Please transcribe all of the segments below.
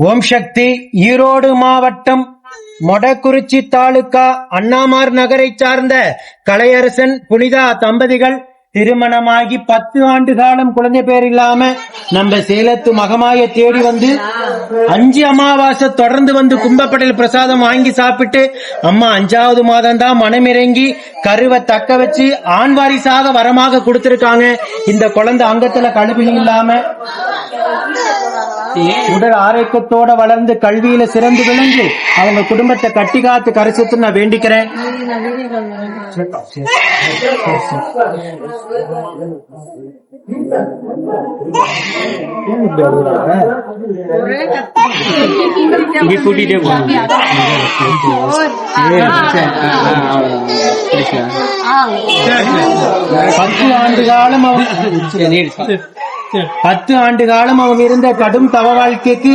ஓம் சக்தி ஈரோடு மாவட்டம் மொடக்குறிச்சி தாலுகா அண்ணாமார் நகரை சார்ந்த கலையரசன் புனிதா தம்பதிகள் திருமணமாகி பத்து ஆண்டு காலம் குழந்தை பேர் இல்லாம நம்ம சேலத்து மகமாய தேடி வந்து அஞ்சு அமாவாசை தொடர்ந்து வந்து கும்பப்படையில் பிரசாதம் வாங்கி சாப்பிட்டு அம்மா அஞ்சாவது மாதம் தான் மனமிறங்கி கருவை தக்க வச்சு ஆண் வாரிசாக வரமாக கொடுத்திருக்காங்க. இந்த குழந்தை அங்கத்துல கழுவி இல்லாம உடல் ஆரோக்கியத்தோட வளர்ந்து கல்வியில சிறந்து விளங்கி அவங்க குடும்பத்தை கட்டி காத்து கரைசத்து நான் வேண்டிக்கிறேன். இங்க கூட்டிட்டே போங்க பத்து ஆண்டு காலம் அவங்க பத்து ஆண்டு காலம் அவங்க இருந்த கடும் தவ வாழ்க்கைக்கு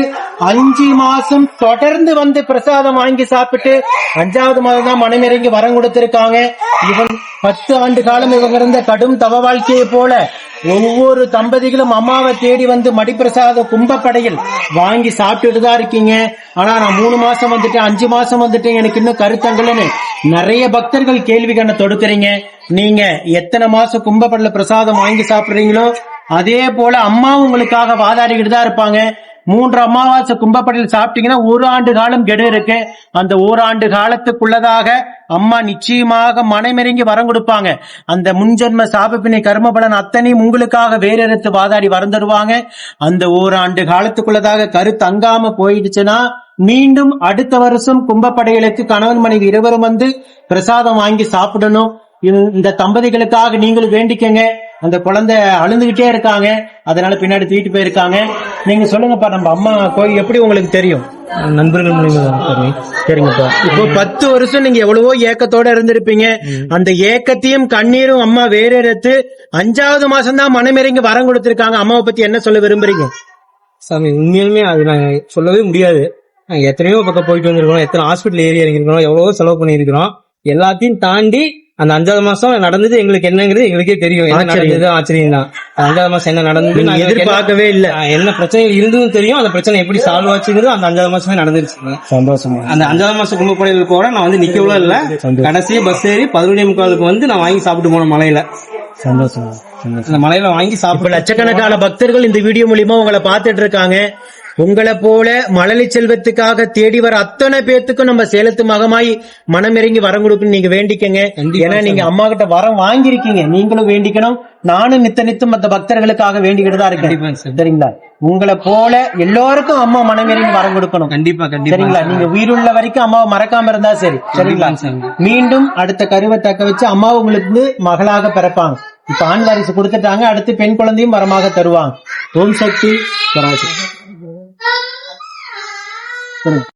அஞ்சு மாசம் தொடர்ந்து வந்து பிரசாதம் வாங்கி சாப்பிட்டு அஞ்சாவது மாதம் தான் மனமிறங்கி வரம் கொடுத்திருக்காங்க. இவன் பத்து ஆண்டு காலம் இவங்க இருந்த கடும் தவ வாழ்க்கையை போல ஒவ்வொரு தம்பதிகளும் அம்மாவை தேடி வந்து மடிப்பிரசாத கும்பப்படையில் வாங்கி சாப்பிட்டுட்டு தான் இருக்கீங்க. ஆனா நான் மூணு மாசம் வந்துட்டேன் அஞ்சு மாசம் வந்துட்டேன் எனக்கு இன்னும் கருத்தங்கள்னு நிறைய பக்தர்கள் கேள்வி கண்ண தொடுக்கிறீங்க. நீங்க எத்தனை மாசம் கும்பப்படல பிரசாதம் வாங்கி சாப்பிடுறீங்களோ அதே போல அம்மா உங்களுக்காக வாதாடிக்கிட்டு தான் இருப்பாங்க. மூன்று அமாவாசை கும்பப்படையில் சாப்பிட்டீங்கன்னா ஒரு ஆண்டு காலம் கெடு இருக்கு. அந்த ஓராண்டு காலத்துக்குள்ளதாக அம்மா நிச்சயமாக மனமிறங்கி வரம் கொடுப்பாங்க. அந்த முன்ஜென்ம சாபப்பினை கர்ம பலன் அத்தனையும் உங்களுக்காக வேறெடுத்து வாதாடி வரம் தருவாங்க. அந்த ஓராண்டு காலத்துக்குள்ளதாக கரு தங்காம போயிடுச்சுன்னா மீண்டும் அடுத்த வருஷம் கும்பப்படைகளுக்கு கணவன் மனைவி இருவரும் வந்து பிரசாதம் வாங்கி சாப்பிடணும். இந்த- இந்த தம்பதிகளுக்காக நீங்களும் வேண்டிக்கங்க. அந்த குழந்தை அழுந்துகிட்டே இருக்காங்க. அதனால பின்னாடி தூக்கிட்டு போயிருக்காங்க. நீங்க சொல்லுங்கப்பா நம்ம அம்மா கோயில் எப்படி உங்களுக்கு தெரியும்? நண்பர்கள் மூலியமா. சரிங்கப்பா. இப்போ பத்து வருஷம் நீங்க எவ்வளவோ ஏக்கத்தோட இருந்திருப்பீங்க. அந்த ஏக்கத்தையும் கண்ணீரும் அம்மா வேற எடுத்து அஞ்சாவது மாசம் தான் மனமிறங்கி வரம் கொடுத்திருக்காங்க. அம்மாவை பத்தி என்ன சொல்ல விரும்புறீங்க? சாமி உண்மையாலுமே அது நான் சொல்லவே முடியாது. நாங்க எத்தனையோ பக்கம் போயிட்டு வந்திருக்கோம் எத்தனை ஹாஸ்பிட்டல் ஏறி இறங்கிருக்கோம் எவ்வளவோ செலவு பண்ணியிருக்கிறோம். எல்லாத்தையும் தாண்டி அந்த அஞ்சாவது மாசம் நடந்தது எங்களுக்கு என்னங்கிறது எங்களுக்கே தெரியும். என்ன ஆச்சரியம். நடந்தது ஆச்சரியம் தான் அஞ்சாவது மாசம் என்ன நடந்தது எதிர்பார்க்கவே இல்ல. என்ன- பிரச்சனை இருந்ததும் தெரியும். அந்த பிரச்சனை எப்படி சால்வ் ஆச்சுங்கிறது அந்த அஞ்சாவது மாசமே நடந்துருச்சு. சந்தோஷமா அந்த அஞ்சாவது மாசம் கும்பப்படையில் கூட நான் வந்து நிக்கவும் இல்ல. கடைசியா பஸ் ஏறி பதினொன்றே முக்காலுக்கு வந்து நான் வாங்கி சாப்பிட்டு போனேன் மலையில. சந்தோஷமா. அந்த மலையில வாங்கி இப்ப சாப்பிட்டு லட்சக்கணக்கான பக்தர்கள் இந்த வீடியோ மூலியமா உங்களை பார்த்துட்டு இருக்காங்க. உங்களை போல மழலை செல்வத்துக்காக தேடி வர அத்தனை பேத்துக்கும் நம்ம சேலத்து மகமாய் மனமிறங்கி வரம் கொடுக்கணும். நீங்க வேண்டிக்கங்க. ஏன்னா நீங்க அம்மா கிட்ட வரம் வாங்கியிருக்கீங்க. நீங்களும் வேண்டிக்கணும். நானும் நித்த நித்தம் மத்த பக்தர்களுக்காக வேண்டிக்கிட்டு தான் இருக்கேன். சரிங்களா? உங்களை போல எல்லோருக்கும் அம்மா மனமிறங்கி வரம் கொடுக்கணும். கண்டிப்பா கண்டிப்பா சரிங்களா? நீங்க உயிருள்ள வரைக்கும் அம்மாவை மறக்காம இருந்தா சரி. சரிங்களா. மீண்டும் அடுத்த கருவை தக்க வச்சு அம்மா உங்களுக்கு மகளாக பிறப்பாங்க. இப்ப ஆண் வாரிசு கொடுத்துட்டாங்க. அடுத்து பெண் குழந்தையும் வரமாக தருவாங்க. ஓம் சக்தி. பராசக்தி. করে